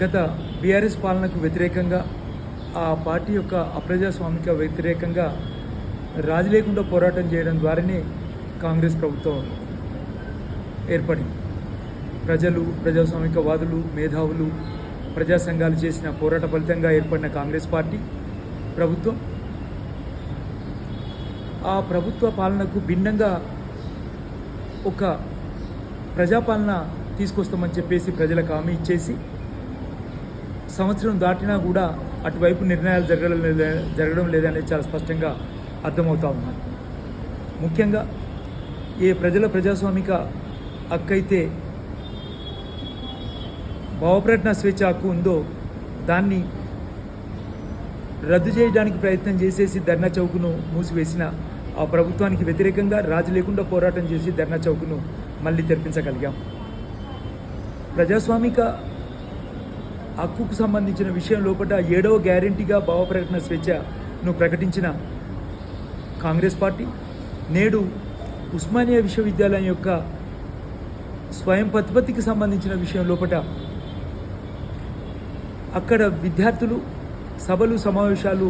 గత బీఆర్ఎస్ పాలనకు వ్యతిరేకంగా ఆ పార్టీ యొక్క అప్రజాస్వామిక వ్యతిరేకంగా రాజు లేకుండా పోరాటం చేయడం ద్వారానే కాంగ్రెస్ ప్రభుత్వం ఏర్పడింది. ప్రజలు ప్రజాస్వామికవాదులు మేధావులు ప్రజా సంఘాలు చేసిన పోరాట ఫలితంగా ఏర్పడిన కాంగ్రెస్ పార్టీ ప్రభుత్వం ఆ ప్రభుత్వ పాలనకు భిన్నంగా ఒక ప్రజాపాలన తీసుకొస్తామని చెప్పేసి ప్రజలకు హామీ ఇచ్చేసి సంవత్సరం దాటినా కూడా అటువైపు నిర్ణయాలు జరగడం లేదా జరగడం లేదనేది చాలా స్పష్టంగా అర్థమవుతా ఉన్నది. ముఖ్యంగా ఏ ప్రజల ప్రజాస్వామిక హక్కు అయితే భావప్రకటన స్వేచ్ఛ హక్కు ఉందో దాన్ని రద్దు చేయడానికి ప్రయత్నం చేసేసి ధర్నా చౌక్ను మూసివేసిన ఆ ప్రభుత్వానికి వ్యతిరేకంగా రాజు లేకుండా పోరాటం చేసి ధర్నా చౌక్ను మళ్ళీ తెరిపించగలిగాం. ప్రజాస్వామిక హక్కుకు సంబంధించిన విషయం లోపల ఏడవ గ్యారంటీగా భావప్రకటన స్వేచ్ఛను ప్రకటించిన కాంగ్రెస్ పార్టీ. నేడు ఉస్మానియా విశ్వవిద్యాలయం యొక్క స్వయం ప్రతిపత్తికి సంబంధించిన విషయం లోపల అక్కడ విద్యార్థులు సభలు సమావేశాలు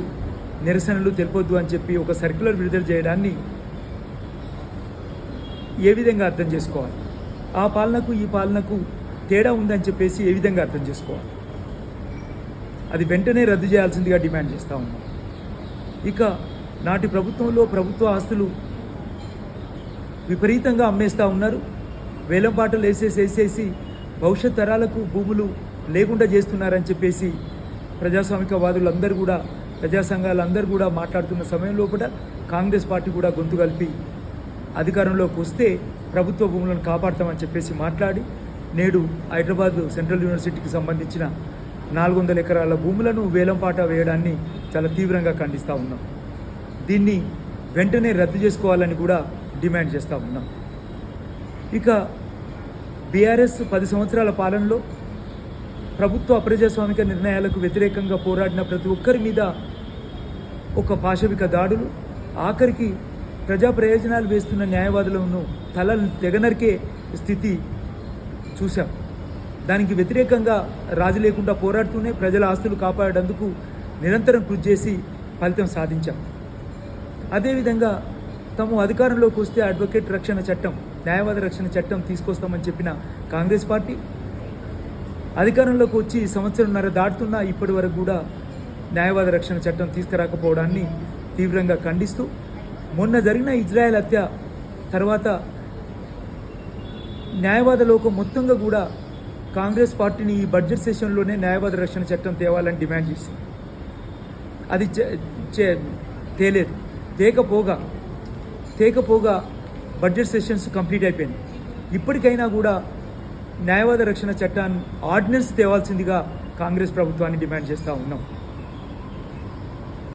నిరసనలు తెలిపొద్దు అని చెప్పి ఒక సర్క్యులర్ విడుదల చేయడాన్ని ఏ విధంగా అర్థం చేసుకోవాలి? ఆ పాలనకు ఈ పాలనకు తేడా ఉందని చెప్పేసి ఏ విధంగా అర్థం చేసుకోవాలి? అది వెంటనే రద్దు చేయాల్సిందిగా డిమాండ్ చేస్తూ ఉన్నాం. ఇక నాటి ప్రభుత్వంలో ప్రభుత్వ ఆస్తులు విపరీతంగా అమ్మేస్తూ ఉన్నారు. వేలంపాటలు వేసేసి వేసేసి భవిష్యత్ తరాలకు భూములు లేకుండా చేస్తున్నారని చెప్పేసి ప్రజాస్వామికవాదులందరూ కూడా ప్రజా సంఘాలందరూ కూడా మాట్లాడుతున్న సమయం లోపల కాంగ్రెస్ పార్టీ కూడా గొంతు కలిపి అధికారంలోకి వస్తే ప్రభుత్వ భూములను కాపాడతామని చెప్పేసి మాట్లాడి నేడు హైదరాబాద్ సెంట్రల్ యూనివర్సిటీకి సంబంధించిన నాలుగు వందల ఎకరాల భూములను వేలంపాట వేయడాన్ని చాలా తీవ్రంగా ఖండిస్తూ ఉన్నాం. దీన్ని వెంటనే రద్దు చేసుకోవాలని కూడా డిమాండ్ చేస్తూ ఉన్నాం. ఇక బీఆర్ఎస్ పది సంవత్సరాల పాలనలో ప్రభుత్వ అప్రజాస్వామిక నిర్ణయాలకు వ్యతిరేకంగా పోరాడిన ప్రతి ఒక్కరి మీద ఒక పాశవిక దాడులు ఆఖరికి ప్రజా ప్రయోజనాలు వేస్తున్న న్యాయవాదులను తలలు తెగనరికే స్థితి చూశాం. దానికి వ్యతిరేకంగా రాజు లేకుండా పోరాడుతూనే ప్రజల ఆస్తులు కాపాడేందుకు నిరంతరం కృషి చేసి ఫలితం సాధించాం. అదేవిధంగా తాము అధికారంలోకి వస్తే అడ్వకేట్ రక్షణ చట్టం న్యాయవాద రక్షణ చట్టం తీసుకొస్తామని చెప్పిన కాంగ్రెస్ పార్టీ అధికారంలోకి వచ్చి సంవత్సరంన్నర దాటుతున్నా ఇప్పటి వరకు కూడా న్యాయవాద రక్షణ చట్టం తీసుకురాకపోవడాన్ని తీవ్రంగా ఖండిస్తూ మొన్న జరిగిన ఇజ్రాయెల్ హత్య తర్వాత న్యాయవాద లోకం మొత్తంగా కూడా కాంగ్రెస్ పార్టీని ఈ బడ్జెట్ సెషన్లోనే న్యాయవాద రక్షణ చట్టం తేవాలని డిమాండ్ చేసింది. అది చే- చే- తేలేదు. తేకపోగా తేకపోగా బడ్జెట్ సెషన్స్ కంప్లీట్ అయిపోయింది. ఇప్పటికైనా కూడా న్యాయవాద రక్షణ చట్టాన్ని ఆర్డినెన్స్ తేవాల్సిందిగా కాంగ్రెస్ ప్రభుత్వాన్ని డిమాండ్ చేస్తూ ఉన్నాం.